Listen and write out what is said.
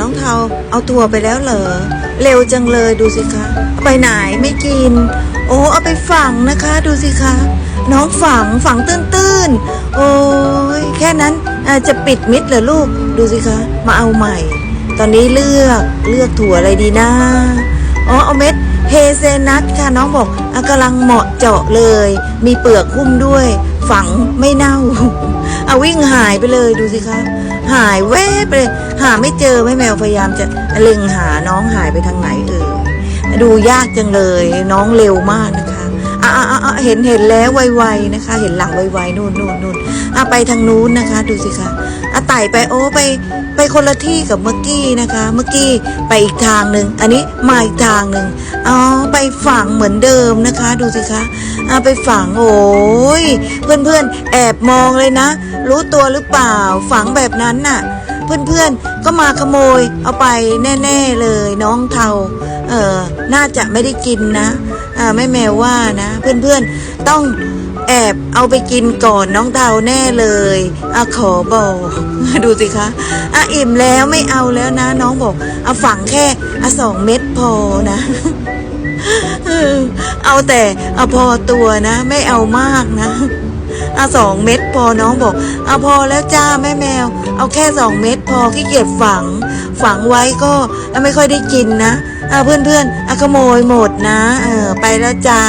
น้องเทาเอาถั่วไปแล้วเหรอ เร็วจังเลยดูสิคะ ไปไหนไม่กิน โอ้เอาไปฝังนะคะ ดูสิคะ น้องฝังฝังตื้นๆ โอ้ยแค่นั้นจะปิดมิดเหรอลูก ดูสิคะ มาเอาใหม่ ตอนนี้เลือกเลือกถั่วอะไรดีนะอ๋อเอาเม็ดเฮเซนัทค่ะน้องบอกอกำลังเหมาะเจาะเลย มีเปลือกหุ้มด้วย ฝังไม่เน่า วิ่งหายไปเลยดูสิคะ หายแวบไปเลย หาไม่เจอแม่แมวพยายามจะเล็งหาน้องหายไปทางไหนเออดูยากจังเลย น้องเร็วมากนะคะ อะอะเห็นเห็นแล้วไวๆนะคะ เห็นหลังไวๆนู่นนู่นนู่นอะไปทางนู้นนะคะ ดูสิคะอะไต่ไปโอ้ไปไปคนละที่กับเมื่อกี้นะคะ เมื่อกี้ไปอีกทางหนึ่งอันนี้มาอีกทางหนึ่งอ๋อไปฝังเหมือนเดิมนะคะ ดูสิคะอ่าไปฝังโอ้ยเพื่อนๆ แอบมองเลยนะ รู้ตัวหรือเปล่าฝังแบบนั้นน่ะ เพื่อนๆก็มาขโมยเอาไปแน่ ๆเลยน้องเทาเออน่าจะไม่ได้กินนะ อ่าแม่แมวว่านะ เพื่อนๆต้องแอบเอาไปกินก่อนน้องเทาแน่เลยอะขอบอกดูสิคะอะอิ่มแล้วไม่เอาแล้วนะ น้องบอกเอาฝังแค่อะสองเม็ดพอนะเออเอาแต่เอาพอตัวนะ ไม่เอามากนะเอาสองเม็ดพอน้องบอกเอาพอแล้วจ้าแม่แมว เอาแค่สองเม็ดพอขี้เกียจฝัง ฝังไว้ก็ไม่ค่อยได้กินนะ เอาเพื่อนๆเอาขโมยหมดนะ เออ ไปแล้วจ้า